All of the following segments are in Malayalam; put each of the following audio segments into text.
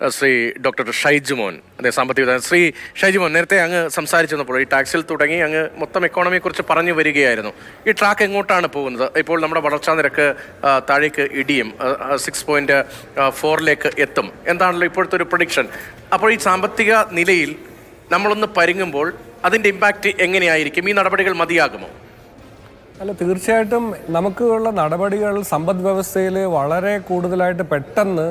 ശ്രീ ഡോക്ടർ ഷൈജുമോൻ അതെ സാമ്പത്തിക വിദഗ്ധൻ. ശ്രീ ഷൈജുമോൻ നേരത്തെ അങ്ങ് സംസാരിച്ചപ്പോൾ ഈ ടാക്സിൽ തുടങ്ങി അങ്ങ് മൊത്തം എക്കോണമിയെ കുറിച്ച് പറഞ്ഞു വരികയായിരുന്നു. ഈ ട്രാക്ക് എങ്ങോട്ടാണ് പോകുന്നത്? ഇപ്പോൾ നമ്മുടെ വളർച്ചാ നിരക്ക് താഴേക്ക് ഇടിയും സിക്സ് പോയിന്റ് ഫോറിലേക്ക് എത്തും. എന്താണല്ലോ ഇപ്പോഴത്തെ ഒരു പ്രൊഡിക്ഷൻ അപ്പോൾ ഈ സാമ്പത്തിക നിലയിൽ നമ്മളൊന്ന് പരുങ്ങുമ്പോൾ അതിന്റെ ഇമ്പാക്റ്റ് എങ്ങനെയായിരിക്കും? ഈ നടപടികൾ മതിയാകുമോ? അല്ല തീർച്ചയായിട്ടും നമുക്കുള്ള നടപടികൾ സമ്പദ് വ്യവസ്ഥയിൽ വളരെ കൂടുതലായിട്ട് പെട്ടെന്ന്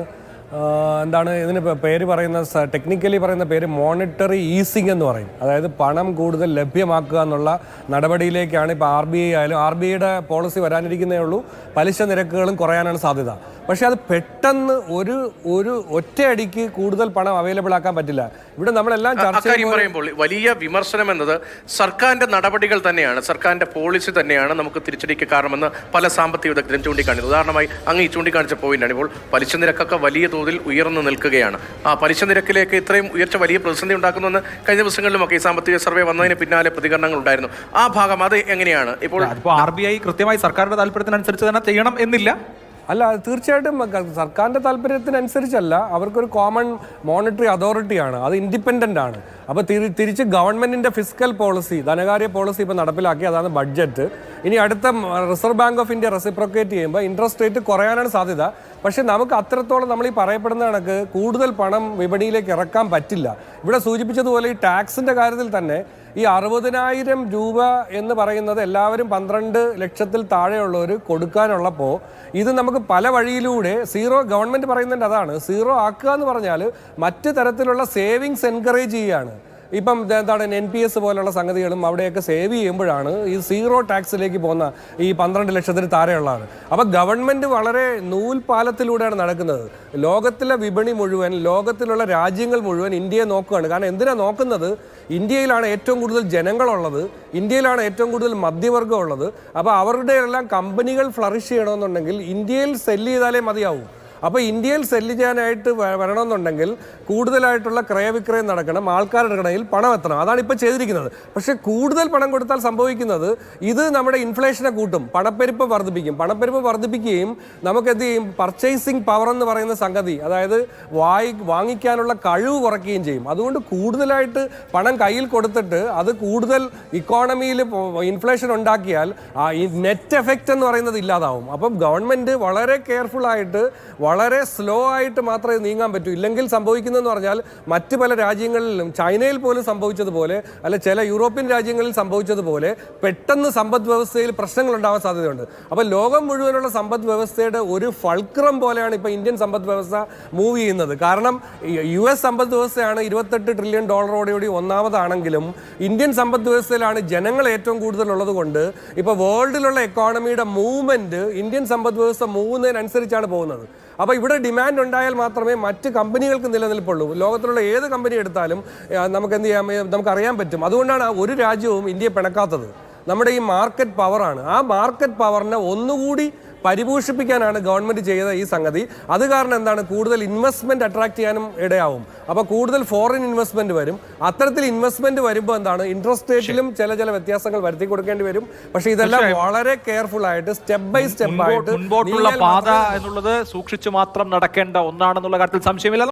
എന്താണ് ഇതിന് പേര് പറയുന്ന ടെക്നിക്കലി പറയുന്ന പേര് മോണിറ്ററി ഈസിംഗ് എന്ന് പറയും. അതായത് പണം കൂടുതൽ ലഭ്യമാക്കുക എന്നുള്ള നടപടിയിലേക്കാണ് ഇപ്പോൾ ആർ ബി ഐ ആയാലും ആർ ബി ഐയുടെ പോളിസി വരാനിരിക്കുന്നേ ഉള്ളൂ. പലിശ നിരക്കുകളും കുറയാനാണ് സാധ്യത. പക്ഷേ അത് പെട്ടെന്ന് ഒരു ഒരു ഒറ്റയടിക്ക് കൂടുതൽ പണം അവൈലബിൾ ആക്കാൻ പറ്റില്ല. ഇവിടെ നമ്മളെല്ലാം ചർച്ച പറയുമ്പോൾ വലിയ വിമർശനം എന്നത് സർക്കാരിന്റെ നടപടികൾ തന്നെയാണ്. സർക്കാരിന്റെ പോളിസി തന്നെയാണ് നമുക്ക് തിരിച്ചടിക്ക് കാരണമെന്ന് പല സാമ്പത്തിക വിദഗ്ധരും ചൂണ്ടിക്കാണിച്ചത് ഉദാഹരണമായി അങ്ങ് ഈ ചൂണ്ടിക്കാണിച്ച പോയിന്റാണ് ഇപ്പോൾ പലിശ നിരക്കൊക്കെ വലിയ തോതിൽ ഉയർന്നു നിൽക്കുകയാണ്. ആ പലിശ നിരക്കിലേക്ക് ഇത്രയും ഉയർച്ച വലിയ പ്രതിസന്ധി ഉണ്ടാക്കുന്നുവെന്ന് കഴിഞ്ഞ ദിവസങ്ങളിലുമൊക്കെ ഈ സാമ്പത്തിക സർവേ വന്നതിന് പിന്നാലെ പ്രതികരണങ്ങൾ ഉണ്ടായിരുന്നു. ആ ഭാഗം അത് എങ്ങനെയാണ്? ഇപ്പോൾ ആർ ബി ഐ കൃത്യമായി സർക്കാരിന്റെ താല്പര്യത്തിനനുസരിച്ച് തന്നെ ചെയ്യണം എന്നില്ല. അല്ല തീർച്ചയായിട്ടും സർക്കാരിന്റെ താല്പര്യത്തിനനുസരിച്ചല്ല അവർക്കൊരു കോമൺ മോണിറ്ററി അതോറിറ്റിയാണ് അത് ഇൻഡിപെൻഡന്റ് ആണ്. അപ്പോൾ തിരി തിരിച്ച് ഗവൺമെന്റിന്റെ ഫിസിക്കൽ പോളിസി ധനകാര്യ പോളിസി ഇപ്പോൾ നടപ്പിലാക്കി അതാണ് ബഡ്ജറ്റ് ഇനി അടുത്ത Reserve Bank of India reciprocate ചെയ്യുമ്പോൾ ഇൻട്രസ്റ്റ് റേറ്റ് കുറയാനാണ് സാധ്യത. പക്ഷേ നമുക്ക് അത്രത്തോളം നമ്മൾ ഈ പറയപ്പെടുന്ന കണക്ക് കൂടുതൽ പണം വിപണിയിലേക്ക് ഇറക്കാൻ പറ്റില്ല. ഇവിടെ സൂചിപ്പിച്ചതുപോലെ ഈ ടാക്സിന്റെ കാര്യത്തിൽ തന്നെ ഈ അറുപതിനായിരം രൂപ എന്ന് പറയുന്നത് എല്ലാവരും പന്ത്രണ്ട് ലക്ഷത്തിൽ താഴെയുള്ളവർ കൊടുക്കാനുള്ളപ്പോൾ ഇത് നമുക്ക് പല വഴിയിലൂടെ സീറോ ഗവൺമെന്റ് പറയുന്നുണ്ട് അതാണ്. സീറോ ആക്കുക എന്ന് പറഞ്ഞാൽ മറ്റ് തരത്തിലുള്ള സേവിങ്സ് എൻകറേജ് ചെയ്യുകയാണ് ഇപ്പം എന്താണ് എൻ പി എസ് പോലുള്ള സംഗതികളും അവിടെയൊക്കെ സേവ് ചെയ്യുമ്പോഴാണ് ഈ സീറോ ടാക്സിലേക്ക് പോകുന്ന ഈ പന്ത്രണ്ട് ലക്ഷത്തിന് താഴെയുള്ളതാണ്. അപ്പോൾ ഗവൺമെന്റ് വളരെ നൂൽപാലത്തിലൂടെയാണ് നടക്കുന്നത്. ലോകത്തിലെ വിപണി മുഴുവൻ ലോകത്തിലുള്ള രാജ്യങ്ങൾ മുഴുവൻ ഇന്ത്യയെ നോക്കുകയാണ്. കാരണം എന്തിനാണ് നോക്കുന്നത്? ഇന്ത്യയിലാണ് ഏറ്റവും കൂടുതൽ ജനങ്ങളുള്ളത് ഇന്ത്യയിലാണ് ഏറ്റവും കൂടുതൽ മധ്യവർഗം ഉള്ളത്. അപ്പോൾ അവരുടെ എല്ലാം കമ്പനികൾ ഫ്ലറിഷ് ചെയ്യണമെന്നുണ്ടെങ്കിൽ ഇന്ത്യയിൽ സെല്ല് ചെയ്താലേ മതിയാവൂ. അപ്പോൾ ഇന്ത്യയിൽ സെല്ല് ചെയ്യാനായിട്ട് വരണമെന്നുണ്ടെങ്കിൽ കൂടുതലായിട്ടുള്ള ക്രയവിക്രയം നടക്കണം ആൾക്കാരുടെ കടയിൽ പണം എത്തണം. അതാണ് ഇപ്പോൾ ചെയ്തിരിക്കുന്നത്. പക്ഷേ കൂടുതൽ പണം കൊടുത്താൽ സംഭവിക്കുന്നത് ഇത് നമ്മുടെ ഇൻഫ്ലേഷനെ കൂട്ടും. പണപ്പെരുപ്പ് വർദ്ധിപ്പിക്കും. പണപ്പെരുപ്പ് വർദ്ധിപ്പിക്കുകയും നമുക്ക് എന്ത് ചെയ്യും? പർച്ചേസിങ് പവർ എന്ന് പറയുന്ന സംഗതി അതായത് വായി വാങ്ങിക്കാനുള്ള കഴിവ് കുറയ്ക്കുകയും ചെയ്യും. അതുകൊണ്ട് കൂടുതലായിട്ട് പണം കയ്യിൽ കൊടുത്തിട്ട് അത് കൂടുതൽ ഇക്കോണമിയിൽ ഇൻഫ്ലേഷൻ ഉണ്ടാക്കിയാൽ ആ ഈ നെറ്റ് എഫക്റ്റ് എന്ന് പറയുന്നത് ഇല്ലാതാവും. അപ്പം ഗവൺമെന്റ് വളരെ കെയർഫുൾ ആയിട്ട് വളരെ സ്ലോ ആയിട്ട് മാത്രമേ നീങ്ങാൻ പറ്റൂ. ഇല്ലെങ്കിൽ സംഭവിക്കുന്നതെന്ന് പറഞ്ഞാൽ മറ്റ് പല രാജ്യങ്ങളിലും ചൈനയിൽ പോലും സംഭവിച്ചതുപോലെ അല്ല ചില യൂറോപ്യൻ രാജ്യങ്ങളിൽ സംഭവിച്ചതുപോലെ പെട്ടെന്ന് സമ്പദ് വ്യവസ്ഥയിൽ പ്രശ്നങ്ങൾ ഉണ്ടാവാൻ സാധ്യതയുണ്ട്. അപ്പോൾ ലോകം മുഴുവനുള്ള സമ്പദ് വ്യവസ്ഥയുടെ ഒരു ഫൾക്രം പോലെയാണ് ഇപ്പോൾ ഇന്ത്യൻ സമ്പദ് വ്യവസ്ഥ മൂവ് ചെയ്യുന്നത്. കാരണം യു എസ് സമ്പദ് വ്യവസ്ഥയാണ് ഇരുപത്തെട്ട് ട്രില്യൺ ഡോളറോടുകൂടി ഒന്നാമതാണെങ്കിലും ഇന്ത്യൻ സമ്പദ് വ്യവസ്ഥയിലാണ് ജനങ്ങൾ ഏറ്റവും കൂടുതലുള്ളത് കൊണ്ട് ഇപ്പോൾ വേൾഡിലുള്ള എക്കോണമിയുടെ മൂവ്മെന്റ് ഇന്ത്യൻ സമ്പദ് വ്യവസ്ഥ മൂവുന്നതിനനുസരിച്ചാണ് പോകുന്നത്. അപ്പോൾ ഇവിടെ ഡിമാൻഡ് ഉണ്ടായാൽ മാത്രമേ മറ്റ് കമ്പനികൾക്ക് നിലനിൽപ്പുള്ളൂ. ലോകത്തിലുള്ള ഏത് കമ്പനി എടുത്താലും നമുക്ക് എന്ത് ചെയ്യാം നമുക്ക് നമുക്കറിയാൻ പറ്റും. അതുകൊണ്ടാണ് ഒരു രാജ്യവും ഇന്ത്യയെ പിണക്കാത്തത്. നമ്മുടെ ഈ മാർക്കറ്റ് പവറാണ് ആ മാർക്കറ്റ് പവറിനെ ഒന്നുകൂടി പരിപോഷിപ്പിക്കാനാണ് ഗവൺമെന്റ് ചെയ്ത ഈ സംഗതി. അത് കാരണം എന്താണ്? കൂടുതൽ ഇൻവെസ്റ്റ്മെന്റ് അട്രാക്ട് ചെയ്യാനും ഇടയാവും. അപ്പോൾ കൂടുതൽ ഫോറിൻ ഇൻവെസ്റ്റ്മെന്റ് വരും. അത്തരത്തിൽ ഇൻവെസ്റ്റ്മെന്റ് വരുമ്പോൾ എന്താണ്? ഇൻട്രസ്റ്റ് റേറ്റിലും ചില ചില വ്യത്യാസങ്ങൾ വരുത്തി കൊടുക്കേണ്ടി വരും. പക്ഷേ ഇതെല്ലാം വളരെ കെയർഫുൾ ആയിട്ട് സ്റ്റെപ്പ് ബൈ സ്റ്റെപ്പ് ആയിട്ട് മുൻപോട്ടുള്ള പാത എന്നുള്ളത് സൂക്ഷിച്ചു മാത്രം നടക്കേണ്ട ഒന്നാണെന്നുള്ള കാര്യത്തിൽ സംശയമില്ല.